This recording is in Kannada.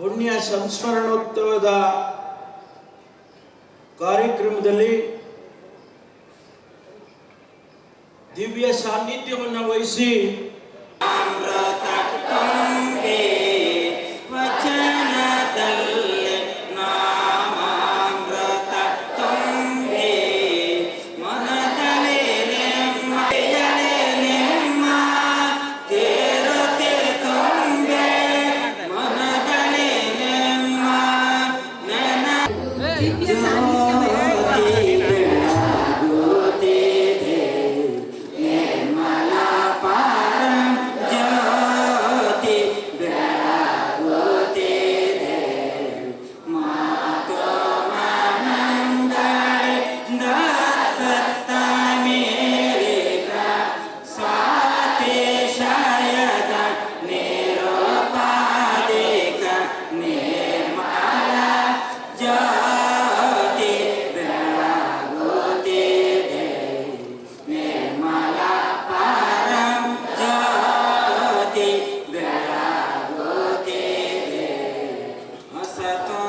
ಪುಣ್ಯ ಸಂಸ್ಮರಣೋತ್ಸವದ ಕಾರ್ಯಕ್ರಮದಲ್ಲಿ ದಿವ್ಯ ಸಾನ್ನಿಧ್ಯವನ್ನು ವಹಿಸಿ Vem pensar certo?